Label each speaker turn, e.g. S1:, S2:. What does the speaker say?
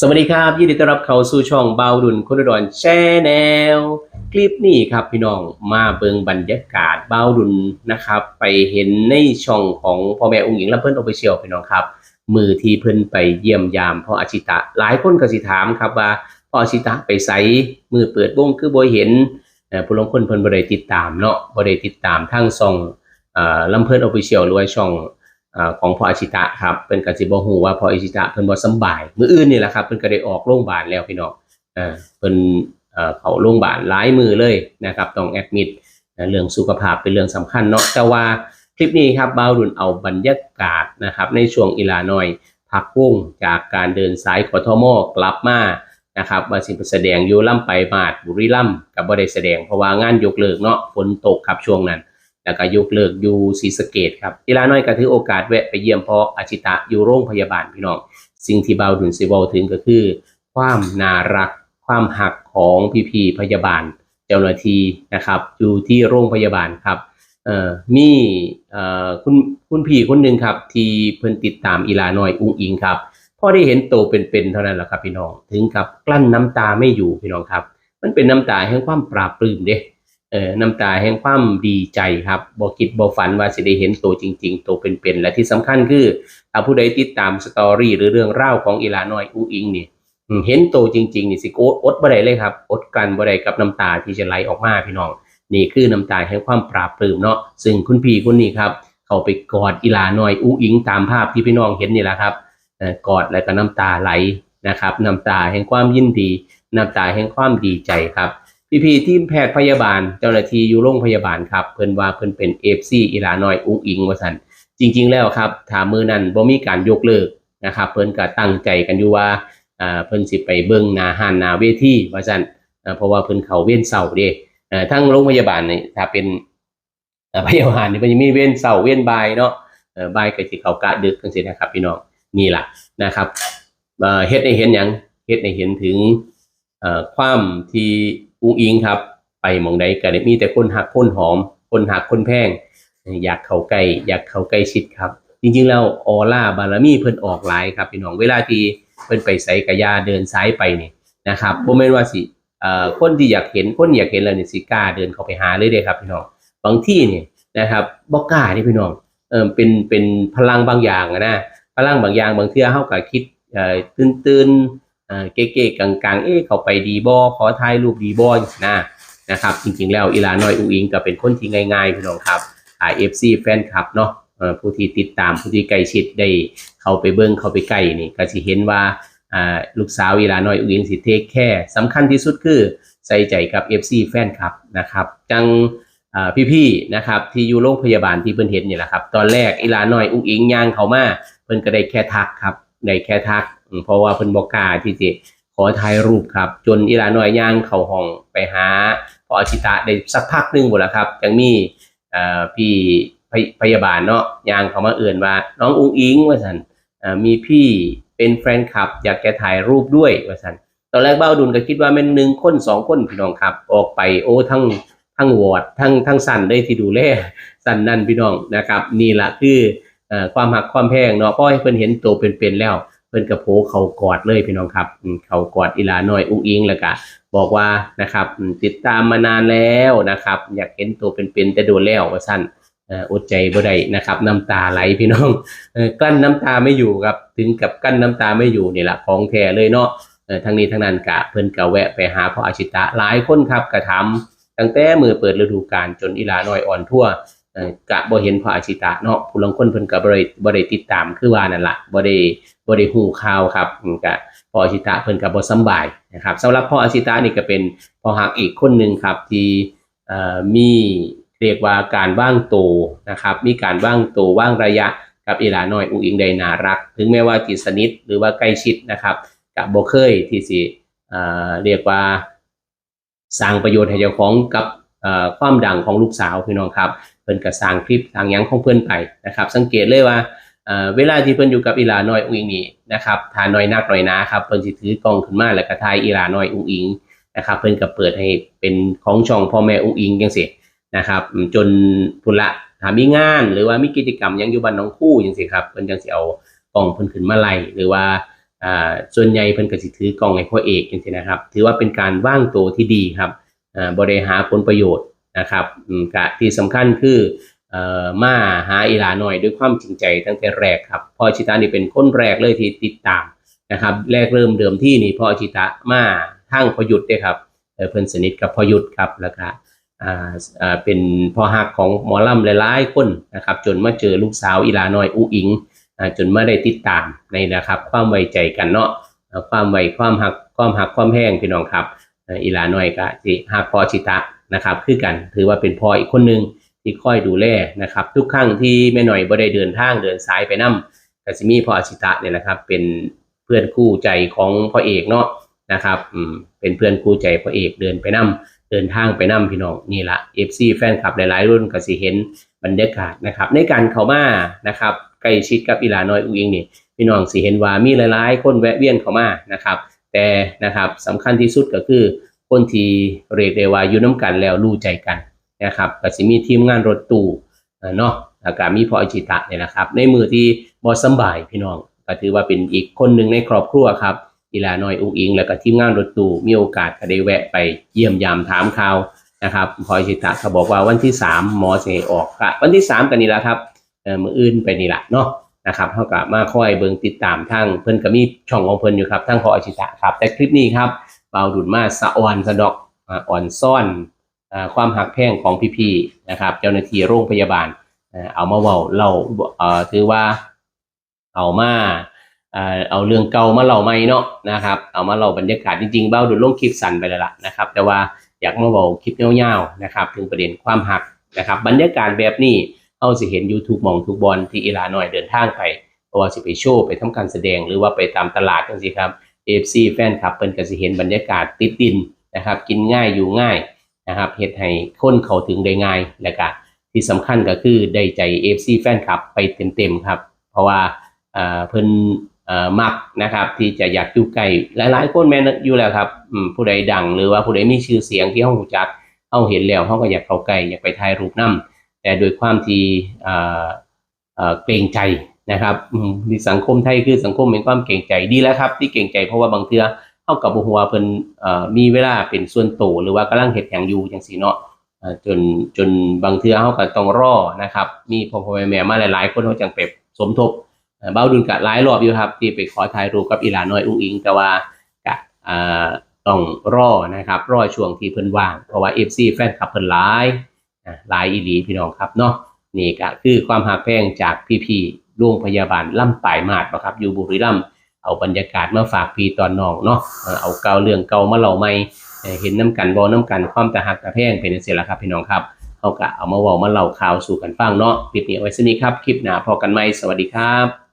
S1: สวัสดีครับยินดีต้อนรับเข้าสู่ช่องเบาดุนคนอุดรแชนแนลคลิปนี้ครับพี่น้องมาเบิงบรรยากาศเบาดุนนะครับ ไปเห็นในช่องของพ่อแม่องค์หญิงและเพื่อนโอเปเชียลพี่น้องครับ มือที่เพิ่นไปเยี่ยมยามพ่ออาชิตะ หลายคนก็สิถามครับว่าพ่ออาชิตะไปไสมือเปิดวงคือบ่เห็นผู้ลงคนเพิ่นบ่ได้ติดตามเนาะบ่ได้ติดตามทางช่องอ่อลำเพิ่นออฟฟิเชียลหรือว่าช่อง ของพออาชิตะครับเป็นกสิบ่ฮู้ว่าพออาชิตะเพิ่นบ่สบายมื้ออื่นนี่แหละครับเพิ่นก็ได้ออกโรงพยาบาลแล้วพี่น้องเอ่าเพิ่นเขาโรงพยาบาลหลายมือเลยนะครับต้องแอดมิดเรื่องสุขภาพเป็นเรื่องสำคัญเนาะแต่ว่าคลิปนี้ครับบ่าวดุลเอาบรรยากาศนะครับในช่วงอีลานอยพักวงจากการเดินสายกทมกลับมานะครับว่าสิแสดงยู่ลำไปมาดบุรีรัมย์ก็บ่ได้แสดงเพราะว่างานยกเลิกเนาะฝนตกครับช่วงนั้น แล้วก็ยกเลิกอยู่ศรีสะเกดครับอีลาน้อยก็ถือโอกาสแวะไปเยี่ยมพ่ออาชิตะอยู่โรงพยาบาลพี่น้อง สิ่งที่เบาดุนสิเวาถึงก็คือ ความน่ารัก ความหักของพี่พีพยาบาล เจ้าหน้าที่นะครับ อยู่ที่โรงพยาบาลครับมีคุณคุณพี่คนหนึ่งครับ ที่เพิ่นติดตามอีลาน้อยอุ้งอิงครับพอได้เห็นโตเป็นๆเท่านั้นแหละครับพี่น้อง ถึงกับกลั้นน้ำตาไม่อยู่พี่น้องครับ มันเป็นน้ำตาแห่งความปราบปลื้มเด้ เอ่อน้ำตาแห่งความดีใจครับบ่คิดบ่ฝันว่าสิได้เห็นตัวจริง ๆ ตัวเป็นๆและที่สำคัญคือถ้าผู้ใดติดตามสตอรี่หรือเรื่องราของอีลาน้อยอุอิงนี่เห็นตัวจริงๆนี่สิโอดอดบ่ได้เลยครับอดกันบ่ได้กับน้ำตาที่จะไหลออกมาพี่น้อง นี่คือน้ำตาแห่งความปราบปลื้มเนาะซึ่งคุณพี่คนนี้ครับ เขาไปกอดอีลาน้อยอุอิง ตามภาพที่พี่น้องเห็นนี่แหละครับอกอดแล้วก็น้ำตาไหลนะครับ น้ำตาแห่งความยินดี น้ำตาแห่งความดีใจครับ พี่พี่ๆทีมแพทย์พยาบาลเจ้าหน้าที่อยู่โรงพยาบาลครับ เพิ่นว่าเพิ่นเป็นเอฟซีอีลาน้อยอุ้งอิงว่าซั่นจริง ๆ แล้วครับถามมือนั้นบ่มีการยกเลิกนะครับเพิ่นก็ตั้งใจกันอยู่ว่าอ่าเพิ่นสิไปเบิ่งนาหานนาเวทีว่าซั่นเพราะว่าเพิ่นเขาเว้นเช้าเด้อทั้งโรงพยาบาลนี่ถ้าเป็นพยาบาลนี่มันจะมีเว้นเช้าเว้นบายเนาะเอ่อบายก็สิเขากะดึกจังซี่นะครับ พี่น้องนี่ล่ะนะครับเฮ็ดให้เห็นหยังเฮ็ดให้เห็นถึงความที่ อุ้งอิงครับ ไปหมองใดก็ได้มีแต่คนหักคนหอม คนหักคนแพง อยากเข้าใกล้อยากเข้าใกล้ชิดครับ จริงๆแล้วออร่าบารมีเพิ่นออกหลายครับพี่น้องเวลาที่เพิ่นไปไสกะยาเดินซ้ายไปนี่นะครับบ่แม่นว่าสิเอ่อคนที่อยากเห็นคนอยากเห็นแล้วนี่สิกล้าเดินเข้าไปหาเลยเด้ครับพี่น้องบางที่นี่นะครับบ่กล้านี่พี่น้องเออเป็นเป็นพลังบางอย่างอะนะพลังบางอย่างบางเทื่อเฮาก็คิดเอ่อตื่นๆอ่า เก๋ๆกลางๆ เอ๊ะเขาไปดีบอขอถ่ายรูปดีบอนะนะครับ จริงๆแล้วอีลาน้อยอุงอิงก็เป็นคนที่ง่ายๆพี่น้องครับอ่าเอฟซีแฟนคลับเนาะผู้ที่ติดตามผู้ที่ใกล้ชิดได้เข้าไปเบิ้งเข้าไปใกล้นี่ก็สิเห็นว่าลูกสาวอีลาน้อยอุงอิงสิเทคแค่สำคัญที่สุดคือใส่ใจกับ FC แฟนคลับนะครับจังพี่ๆนะครับที่อยู่โรงพยาบาลที่เพิ่นเห็นนี่แหละครับ ตอนแรกอีลาน้อยอุงอิงย่างเข้ามาเพิ่นก็ได้แค่ทักครับได้แค่ทัก เพราะว่าเพิ่นบอกกล้าที่จะขอถ่ายรูปครับ จนอีลาน้อยย่างเข้าห้องไปหาพออาชิตะได้สักพักหนึงหมดแล้วครับยังมีเอ่อพี่พยพยาบาลเนาะย่างเขามาเอื่นว่า น้องอุ้งอิงว่าสันเอ่อมีพี่เป็นแฟนคลับ อยากจะถ่ายรูปด้วยว่าสันตอนแรกเบ้าดุลก็คิดว่าเป็นหนึ่งคนสองคนพี่น้องครับ ออกไปโอ้ทั้งทั้งวอดทั้งทั้งสันได้ที่ดูแลสันนั่นพี่น้องนะครับ นี่แหละคือเอ่อความหักความแพงเนาะเพราะให้เพิ่นเห็นตัวเป็นๆแล้ว เพิ่นกระโผเขากอดเลยพี่น้องครับเขากอดอีลาน้อยอุ้งอิงแล้วก็บอกว่านะครับติดตามมานานแล้วนะครับ อยากเห็นตัวเป็นๆแต่โดนแล้วว่าสั้นอดใจบ่ได้นะครับน้ำตาไหลพี่น้องกลั้นน้ำตาไม่อยู่ครับถึงกับกลั้นน้ำตาไม่อยู่นี่แหละของแท้เลยเนาะทั้งนี้ทั้งนั้นกะเพิ่นก็แวะไปหาพ่ออาชิตะหลายคนครับกระทำตั้งแต่มือเปิดฤดูกาลจนอีลาน้อยอ่อนทั่ว กะบ่เห็นพระอาชิตะเนาะผู้ลางคนเพิ่นก็บ่ได้บ่ได้ติดตามคือว่านั่นล่ะบ่ได้บ่ได้ฮู้ข่าวครับกะพออาชิตะเพิ่นก็บ่สำบายนะครับสำหรับพ่ออาชิตะนี่ก็เป็นพ่อฮักอีกคนหนึงครับที่เอ่อมีเรียกว่าการว่างตัวนะครับมีการว่างตัวว่างระยะกับอีหลาน้อยอุ้งอิงไดนารัก ถึงแม้ว่าจิตสนิทหรือว่าใกล้ชิดนะครับก็บ่เคยที่สิเอ่อเรียกว่าสร้างประโยชน์ให้เจ้าของกับ ความดังของลูกสาวพี่น้องครับเพิ่นก็สร้างคลิปสร้างยังของเพิ่อนไปนะครับ สังเกตเลยว่าเวลาที่เพิ่นอยู่กับอีลาน้อยอุ้งอิงนี่นะครับทาน้อยนักน้อยนาครับเพิ่นสิถือกล้องขึ้นมาแล้วก็ถ่ายอีลาน้อยอุ้งอิงนะครับเพิ่นก็เปิดให้เป็นของช่องพ่อแม่อุ้งอิงจังซี่นะครับจนพุละถ้ามีงาน หรือว่ามีกิจกรรมยังอยู่บ้านน้องคู่จังซี่ครับเพิ่นจังสิเอากล้องเพิ่นขึ้นมาไล่หรือว่าส่วนใหญ่เพิ่นก็สิถือกล้องให้พ่อเอกจังซี่นะครับ ถือว่าเป็นการว่างตัวที่ดีครับ บ่ได้หาผลประโยชน์นะครับอืมกะที่สำคัญคืออ่อมาหาอีหลาหน่อยด้วยความจริงใจตั้งแต่แรกครับพ่อชิตานี่เป็นคนแรกเลยที่ติดตามนะครับแรกเริ่มเดิมที่นี่พ่อชิตามาทางพยุทธ์ด้ครับเออเพิ่อนสนิทกับพยุทธ์ครับแล้วก็อ่าอ่าเป็นพ่อฮักของหมอลำหลายๆคนนะครับจนมาเจอลูกสาวอีลาน้อยอุอิงอ่าจนมาได้ติดตามในนะครับ ความไว้ใจกันเนาะความไว้ความหักความหักความแห้งพี่น้องครับ อีลาน้อยก็สิฮักพอชิตะนะครับคือกันถือว่าเป็นพ่ออีกคนหนึ่งที่คอยดูแลนะครับ ทุกครั้งที่แม่หน่อยบ่ได้เดินทางเดินสายไปนํก็สิมีพ่อชิตะเนี่ยนะครับเป็นเพื่อนคู่ใจของพ่อเอกเนาะนะครับเป็นเพื่อนคู่ใจพ่อเอกเดินไปนํเดินทางไปนํพี่น้องนี่ละ FC แฟนคลับหลายๆรุ่นก็สิเห็นบรรยากาศนะครับในการเข้ามานะครับใกล้ชิดกับอีหลาน้อยอุ้งอิงนี่พี่น้องสิเห็นว่ามีหลายๆ คนแวะเวียนเข้ามานะครับ แต่นะครับสำคัญที่สุดก็คือ คนที่เรียกได้ว่าอยู่น้ำกันแล้วรู้ใจกันนะครับก็สิมีทีมงานรถตู้เนาะแล้วก็มีพออิจิตะเนี่ยนะครับ ในมือที่บ่สำบายพี่น้องก็ถือว่าเป็นอีกคนหนึ่งในครอบครัวครับอีลาน้อยอุ้งอิง แล้วก็ทีมงานรถตู้มีโอกาสก็ได้แวะไปเยี่ยมยามถามข่าวนะครับพอยชิตะเขาบอกว่าวันที่สามหมอจะให้ออกวันที่สามกันนี่แหละครับเออมืออื่นไปนี่แหละเนาะ นะครับเขาก็มาคอยเบิงติดตามทางเพิ่นก็มีช่องของเพิ่นอยู่ครับทางพออชิตะครับ แต่คลิปนี้ครับเบาดุนมาสะออนสะดอกอ่อนซ่อนอความหักแพงของพี่ๆนะครับ เจ้าหน้าที่โรงพยาบาลเอามาเว้าเล่าเอ่อถือว่าเอามาเอาเรื่องเก่ามาเล่าใหม่เนาะนะครับ เอามาเล่าบรรยากาศจริงๆเบ้าดูลงคลิปสั้นไปแล้วล่ะนะครับ แต่ว่าอยากมาเบาคลิปยาวๆนะครับ ถึงประเด็นความหักนะครับ บรรยากาศแบบนี้ เอาสิเห็น YouTube มองทุกบอลที่อีลาหน่อยเดินทางไปเพราะว่าสิไปโชว์ไปทำการแสดงหรือว่าไปตามตลาดจังซี่ครับ AFC แฟนคลับเพิ่นก็สิเห็นบรรยากาศติดดินนะครับ กินง่ายอยู่ง่ายนะครับเฮ็ดให้คนเข้าถึงได้ง่ายและก็ที่สำคัญก็คือได้ใจ AFC แฟนคลับไปเต็มๆครับ เพราะว่าอ่าเพิ่นเอ่อมักนะครับที่จะอยากอยู่ใกล้หลายๆคนแม่นอยู่แล้วครับผู้ใดดังหรือว่าผู้ใดมีชื่อเสียงที่เฮารู้จักเฮาเห็นแล้วเฮาก็อยากเข้าใกล้อยากไปถ่ายรูปนํ แต่โดยความที่เกรงใจนะครับมในสังคมไทยคือสังคมแห่งความเกรงใจดีแล้วครับ ที่เกรงใจเพราะว่าบางเทือเฮากับบ่ฮู้ว่าเพิ่นมีเวลาเป็นส่วนตัวหรือว่ากำลังเฮ็ดหยังอยู่จังซี่เนาะจนจนบางเทือเฮาก็ต้องรอนะครับ มีพ่อๆแม่ๆมาหลายๆ คนเฮาจังไปสมทบเบ้าดุลกะหลายรอบอยู่ครับ ที่ไปขอถ่ายรูปกับอีหลาน้อยอุ้งอิง แต่ว่ากะต้องรอนะครับรอช่วงที่เพิ่นว่างเพราะว่า FC แฟนคลับเพิ่นหลาย หลายอีหลีพี่น้องครับเนาะนี่ก็คือความหักแพงจากพี่ๆโรงพยาบาลล่ำปลายมาดนะครับอยู่บุรีรัมย์เอาบรรยากาศมาฝากพี่ตอนน้องเนาะเอาเก่าเรื่องเก่ามาเล่าใหม่เห็นน้ำกันบ่น้ำกันความตะหักตะแพงเป็นจังซี่ล่ะครับพี่น้องครับเฮาก็เอามาเว้ามาเล่าข่าวสู่กันฟังเนาะคลิปนี้ไว้สนี้ครับคลิปหน้าพอกันใหม่สวัสดีครับ